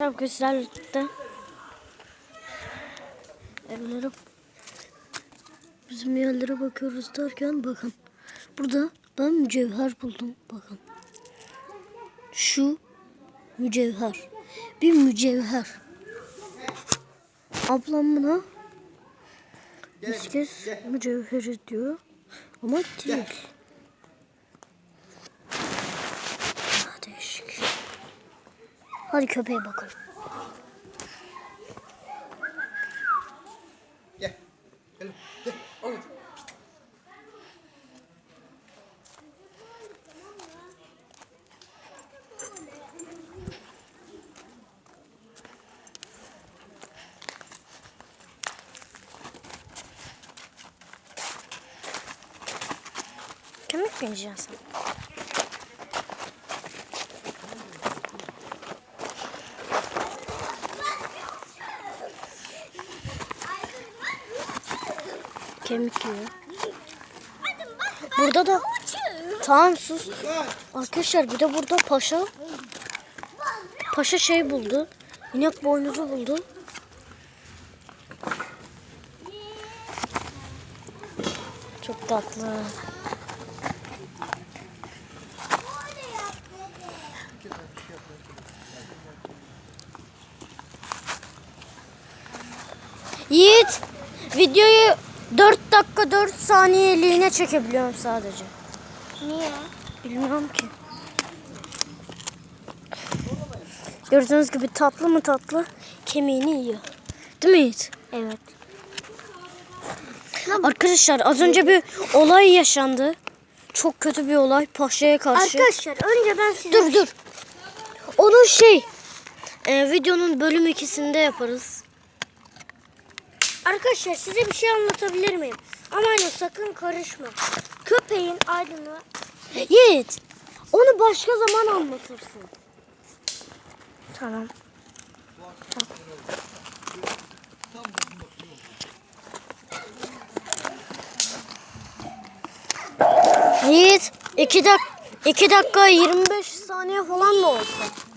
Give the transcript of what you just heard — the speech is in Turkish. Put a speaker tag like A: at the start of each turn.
A: Arkadaşlar birlikte evlere bizim yerlere bakıyoruz derken bakın. Burada ben mücevher buldum bakın. Şu mücevher. Bir mücevher. Ablam buna misket mücevheri diyor ama değil hadi köpeğe bakalım
B: Gel. Gel. Gel. Orada.
A: Kemik mi yiyeceksin sen? Kemik yiyor. Burada da tamam sus. Arkadaşlar bir de burada paşa paşa şey buldu. İnek boynuzu buldu. Çok tatlı. Yiğit videoyu 4 dakika 4 saniyeliğine çekebiliyorum sadece.
C: Niye?
A: Bilmiyorum ki. Gördüğünüz gibi tatlı mı tatlı kemiğini yiyor. Değil mi Yiğit?
C: Evet.
A: Arkadaşlar az önce bir olay yaşandı. Çok kötü bir olay Paşa'ya karşı.
C: Arkadaşlar önce ben size
A: Dur dur. Onun şey e, videonun bölüm ikisinde yaparız.
C: Arkadaşlar size bir şey anlatabilir miyim? Ama hani sakın karışma. Köpeğin aydını
A: Yiğit onu başka zaman anlatırsın.
C: Tamam.
A: Yiğit 2 dak 2 dakika 25 saniye falan mı olsa?